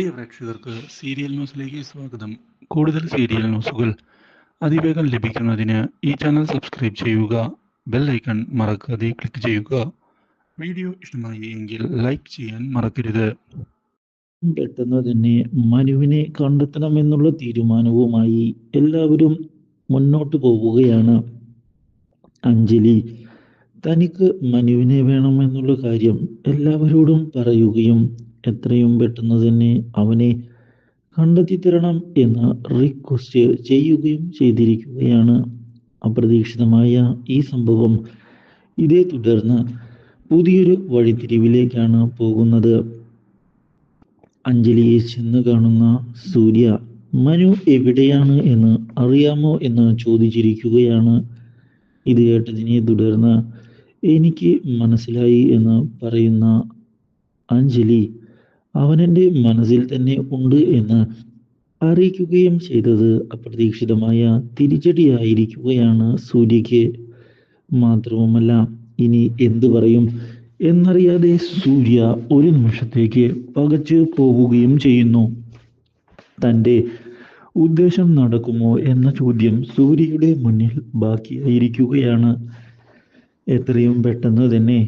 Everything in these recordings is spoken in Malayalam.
പ്രിയ പ്രേക്ഷകർക്ക് സീരിയൽ ന്യൂസിലേക്ക് സ്വാഗതം. കൂടുതൽ സീരിയൽ ന്യൂസുകൾ അതിവേഗം ലഭിക്കുന്നതിന് ഈ ചാനൽ സബ്സ്ക്രൈബ് ചെയ്യുക ബെൽ ഐക്കൺ മറക്കാതെ ക്ലിക്ക് ചെയ്യുക. വീഡിയോ ഇഷ്ടമായി എങ്കിൽ ലൈക്ക് ചെയ്യാൻ മറക്കരുത്. പെട്ടെന്ന് തന്നെ മനുവിനെ കണ്ടെത്തണമെന്നുള്ള തീരുമാനവുമായി എല്ലാവരും മുന്നോട്ട് പോവുകയാണ്. അഞ്ജലി തനിക്ക് മനുവിനെ വേണമെന്നുള്ള കാര്യം എല്ലാവരോടും പറയുകയും എത്രയും പെട്ടെന്ന് തന്നെ അവനെ കണ്ടെത്തി തരണം എന്ന് റിക്വസ്റ്റ് ചെയ്യുകയും ചെയ്തിരിക്കുകയാണ്. അപ്രതീക്ഷിതമായ ഈ സംഭവം ഇതേ തുടർന്ന് പുതിയൊരു വഴിത്തിരിവിലേക്കാണ് പോകുന്നത്. അഞ്ജലിയെ ചെന്ന് കാണുന്ന സൂര്യ മനു എവിടെയാണ് എന്ന് അറിയാമോ എന്ന് ചോദിച്ചിരിക്കുകയാണ്. ഇത് കേട്ടതിനെ തുടർന്ന് എനിക്ക് മനസ്സിലായി എന്ന് പറയുന്ന അഞ്ജലി അവനെന്റെ മനസ്സിൽ തന്നെ ഉണ്ട് എന്ന് അറിയിക്കുകയും ചെയ്തത് അപ്രതീക്ഷിതമായ തിരിച്ചടിയായിരിക്കുകയാണ് സൂര്യയ്ക്ക് മാത്രവുമല്ല. ഇനി എന്തു പറയും? എന്നറിയാതെ സൂര്യ ഒരു നിമിഷത്തേക്ക് പകച്ചു പോവുകയും ചെയ്യുന്നു. തന്റെ ഉദ്ദേശം നടക്കുമോ എന്ന ചോദ്യം സൂര്യയുടെ മുന്നിൽ ബാക്കിയായിരിക്കുകയാണ്. എത്രയും പെട്ടെന്ന് തന്നെ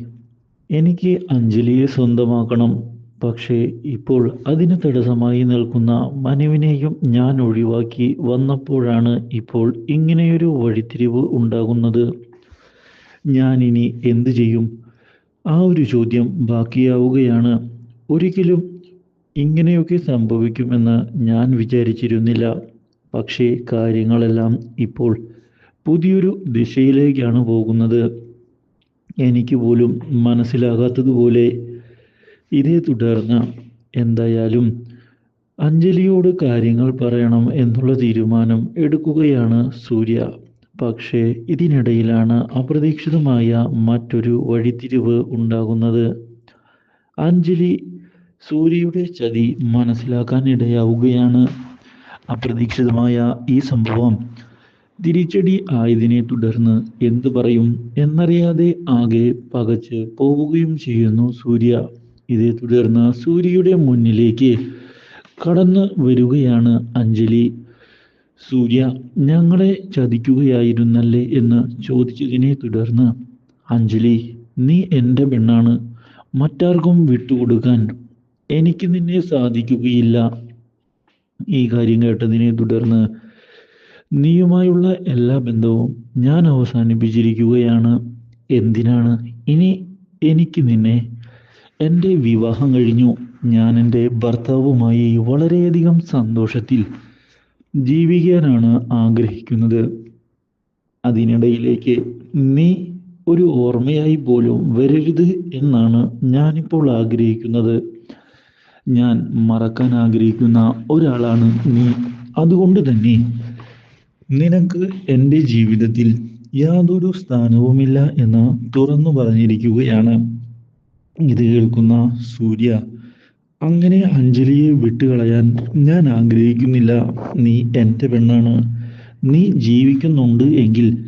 എനിക്ക് അഞ്ജലിയെ സ്വന്തമാക്കണം. പക്ഷേ ഇപ്പോൾ അതിന് തടസ്സമായി നിൽക്കുന്ന മനുവിനെയും ഞാൻ ഒഴിവാക്കി വന്നപ്പോഴാണ് ഇപ്പോൾ ഇങ്ങനെയൊരു വഴിത്തിരിവ് ഉണ്ടാകുന്നത്. ഞാൻ ഇനി എന്തു ചെയ്യും? ആ ഒരു ചോദ്യം ബാക്കിയാവുകയാണ്. ഒരിക്കലും ഇങ്ങനെയൊക്കെ സംഭവിക്കുമെന്ന് ഞാൻ വിചാരിച്ചിരുന്നില്ല. പക്ഷേ കാര്യങ്ങളെല്ലാം ഇപ്പോൾ പുതിയൊരു ദിശയിലേക്കാണ് പോകുന്നത്. എനിക്ക് പോലും മനസ്സിലാകാത്തതുപോലെ ഇതേ തുടർന്ന് എന്തായാലും അഞ്ജലിയോട് കാര്യങ്ങൾ പറയണം എന്നുള്ള തീരുമാനം എടുക്കുകയാണ് സൂര്യ. പക്ഷേ ഇതിനിടയിലാണ് അപ്രതീക്ഷിതമായ മറ്റൊരു വഴിത്തിരിവ് ഉണ്ടാകുന്നത്. അഞ്ജലി സൂര്യയുടെ ചതി മനസ്സിലാക്കാൻ ഇടയാവുകയാണ്. അപ്രതീക്ഷിതമായ ഈ സംഭവം തിരിച്ചടി ആയതിനെ തുടർന്ന് എന്തു പറയും എന്നറിയാതെ ആകെ പകച്ച് പോവുകയും ചെയ്യുന്നു സൂര്യ. ഇതേ തുടർന്ന് സൂര്യയുടെ മുന്നിലേക്ക് കടന്നു വരികയാണ് അഞ്ജലി. സൂര്യ ഞങ്ങളെ ചതിക്കുകയായിരുന്നല്ലേ? എന്ന് ചോദിച്ചതിനെ തുടർന്ന് അഞ്ജലി നീ എന്റെ പെണ്ണാണ്. മറ്റാർക്കും വിട്ടുകൊടുക്കാൻ എനിക്ക് നിന്നെ സാധിക്കുകയില്ല. ഈ കാര്യം കേട്ടതിനെ തുടർന്ന് നീയുമായുള്ള എല്ലാ ബന്ധവും ഞാൻ അവസാനിപ്പിച്ചിരിക്കുകയാണ്. എന്തിനാണ് ഇനി എനിക്ക് നിന്നെ എന്റെ വിവാഹം കഴിഞ്ഞു. ഞാൻ എന്റെ ഭർത്താവുമായി വളരെയധികം സന്തോഷത്തിൽ ജീവിക്കാനാണ് ആഗ്രഹിക്കുന്നത്. അതിനിടയിലേക്ക് നീ ഒരു ഓർമ്മയായി പോലും വരരുത് എന്നാണ് ഞാനിപ്പോൾ ആഗ്രഹിക്കുന്നത്. ഞാൻ മറക്കാൻ ആഗ്രഹിക്കുന്ന ഒരാളാണ് നീ. അതുകൊണ്ട് തന്നെ നിനക്ക് എന്റെ ജീവിതത്തിൽ യാതൊരു സ്ഥാനവുമില്ല എന്ന് തുറന്നു പറഞ്ഞിരിക്കുകയാണ്. ഇത് കേൾക്കുന്ന സൂര്യ അങ്ങനെ അഞ്ജലിയെ വിട്ടുകളയാൻ ഞാൻ ആഗ്രഹിക്കുന്നില്ല. നീ എന്റെ പെണ്ണാണ്. നീ ജീവിക്കുന്നുണ്ട് എങ്കിൽ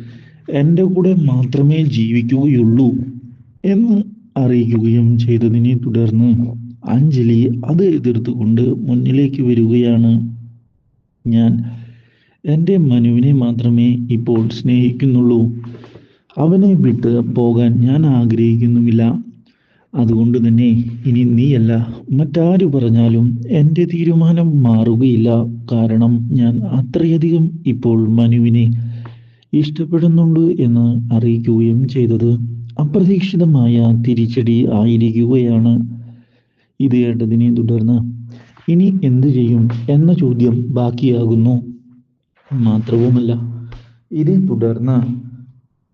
എന്റെ കൂടെ മാത്രമേ ജീവിക്കുകയുള്ളൂ എന്ന് അറിയിക്കുകയും ചെയ്തതിനെ തുടർന്ന് അഞ്ജലി അത് എതിർത്തുകൊണ്ട് മുന്നിലേക്ക് വരികയാണ്. ഞാൻ എന്റെ മനുവിനെ മാത്രമേ ഇപ്പോൾ സ്നേഹിക്കുന്നുള്ളൂ. അവനെ വിട്ട് പോകാൻ ഞാൻ ആഗ്രഹിക്കുന്നുമില്ല. അതുകൊണ്ട് തന്നെ ഇനി നീയല്ല മറ്റാരു പറഞ്ഞാലും എന്റെ തീരുമാനം മാറുകയില്ല. കാരണം ഞാൻ അത്രയധികം ഇപ്പോൾ മനുവിനെ ഇഷ്ടപ്പെടുന്നുണ്ട് എന്ന് അറിയിക്കുകയും ചെയ്തത് അപ്രതീക്ഷിതമായ തിരിച്ചടി ആയിരിക്കുകയാണ്. ഇത് കേട്ടതിനെ തുടർന്ന് ഇനി എന്തു ചെയ്യും എന്ന ചോദ്യം ബാക്കിയാകുന്നു. മാത്രവുമല്ല ഇതേ തുടർന്ന്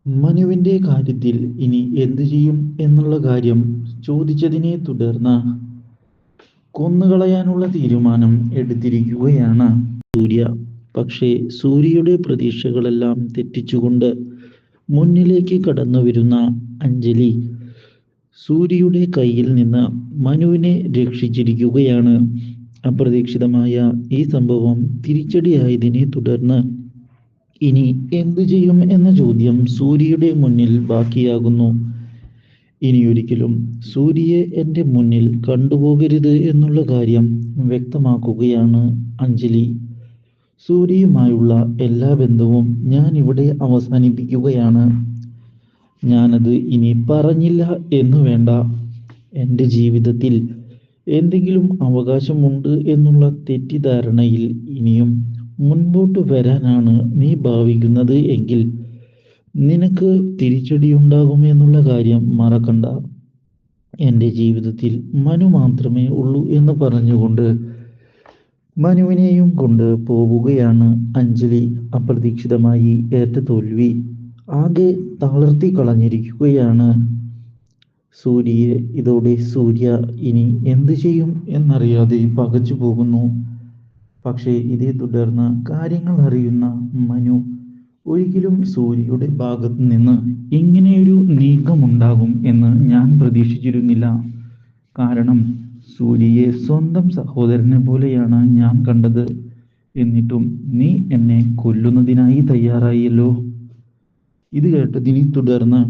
മനുവിന്റെ കാര്യത്തിൽ ഇനി എന്തു ചെയ്യും എന്നുള്ള കാര്യം ചോദിച്ചതിനെ തുടർന്ന് കൊന്നുകളയാനുള്ള തീരുമാനം എടുത്തിരിക്കുകയാണ് സൂര്യ. പക്ഷേ സൂര്യയുടെ പ്രതീക്ഷകളെല്ലാം തെറ്റിച്ചുകൊണ്ട് മുന്നിലേക്ക് കടന്നു വരുന്ന അഞ്ജലി സൂര്യയുടെ കയ്യിൽ നിന്ന് മനുവിനെ രക്ഷിച്ചിരിക്കുകയാണ്. അപ്രതീക്ഷിതമായ ഈ സംഭവം തിരിച്ചടിയായതിനെ തുടർന്ന് ഇനി എന്തു ചെയ്യും എന്ന ചോദ്യം സൂര്യയുടെ മുന്നിൽ ബാക്കിയാകുന്നു. ഇനിയൊരിക്കലും സൂര്യയെ എന്റെ മുന്നിൽ കണ്ടുപോകരുത് എന്നുള്ള കാര്യം വ്യക്തമാക്കുകയാണ് അഞ്ജലി. സൂര്യയുമായുള്ള എല്ലാ ബന്ധവും ഞാൻ ഇവിടെ അവസാനിപ്പിക്കുകയാണ്. ഞാനത് ഇനി പറഞ്ഞില്ല എന്ന് വേണ്ട. എന്റെ ജീവിതത്തിൽ എന്തെങ്കിലും അവകാശമുണ്ട് എന്നുള്ള തെറ്റിദ്ധാരണയിൽ ഇനിയും മുൻപോട്ട് വരാനാണ് നീ ഭാവിക്കുന്നത് എങ്കിൽ നിനക്ക് തിരിച്ചടിയുണ്ടാകും എന്നുള്ള കാര്യം മറക്കണ്ട. എന്റെ ജീവിതത്തിൽ മനു മാത്രമേ ഉള്ളൂ എന്ന് പറഞ്ഞുകൊണ്ട് മനുവിനെയും കൊണ്ട് പോവുകയാണ് അഞ്ജലി. അപ്രതീക്ഷിതമായി ഏറ്റ തോൽവി ആകെ തളർത്തി കളഞ്ഞിരിക്കുകയാണ്. സൂര്യയെ ഇതോടെ സൂര്യ ഇനി എന്തു ചെയ്യും എന്നറിയാതെ പകച്ചു പോകുന്നു. പക്ഷേ ഇതേ തുടർന്ന് കാര്യങ്ങൾ അറിയുന്ന മനു ഒരിക്കലും സൂര്യയുടെ ഭാഗത്ത് നിന്ന് ഇങ്ങനെയൊരു നീക്കമുണ്ടാകും എന്ന് ഞാൻ പ്രതീക്ഷിച്ചിരുന്നില്ല. കാരണം സൂര്യയെ സ്വന്തം സഹോദരനെ പോലെയാണ് ഞാൻ കണ്ടത്. എന്നിട്ടും നീ എന്നെ കൊല്ലുന്നതിനായി തയ്യാറായില്ലോ. ഇത് കേട്ടതിനെ തുടർന്ന്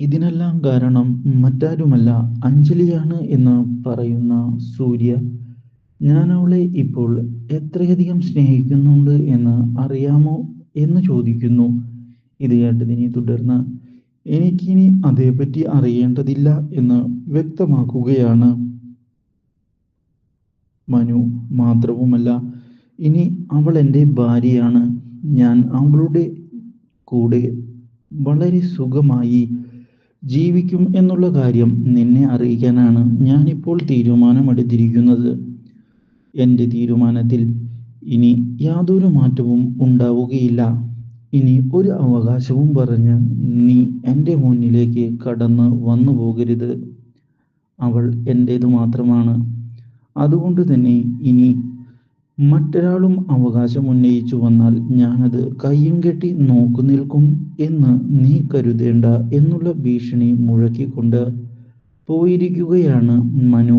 ഇതിനെല്ലാം കാരണം മറ്റാരുമല്ല അഞ്ജലിയാണ് എന്ന് പറയുന്ന സൂര്യ ഞാൻ അവളെ ഇപ്പോൾ എത്രയധികം സ്നേഹിക്കുന്നുണ്ട് എന്ന് അറിയാമോ എന്ന് ചോദിക്കുന്നു. ഇത് കേട്ടതിനെ തുടർന്ന് എനിക്കിനി അതേപ്പറ്റി അറിയേണ്ടതില്ല എന്ന് വ്യക്തമാക്കുകയാണ്. മനു മാത്രവുമല്ല ഇനി അവൾ എന്റെ ഭാര്യയാണ്. ഞാൻ അവളുടെ കൂടെ വളരെ സുഖമായി ജീവിക്കും എന്നുള്ള കാര്യം നിന്നെ അറിയിക്കാനാണ് ഞാനിപ്പോൾ തീരുമാനമെടുത്തിരിക്കുന്നത്. എന്റെ തീരുമാനത്തിൽ ഇനി യാതൊരു മാറ്റവും ഉണ്ടാവുകയില്ല. ഇനി ഒരു അവകാശവും പറഞ്ഞ് നീ എന്റെ മുന്നിലേക്ക് കടന്ന് വന്നു പോകരുത്. അവൾ എന്റേത് മാത്രമാണ്. അതുകൊണ്ട് തന്നെ ഇനി മറ്റൊരാളും അവകാശം ഉന്നയിച്ചു വന്നാൽ ഞാനത് കയ്യും കെട്ടി നോക്കു നിൽക്കും എന്ന് നീ കരുതേണ്ട എന്നുള്ള ഭീഷണി മുഴക്കിക്കൊണ്ട് പോയിരിക്കുകയാണ് Manu.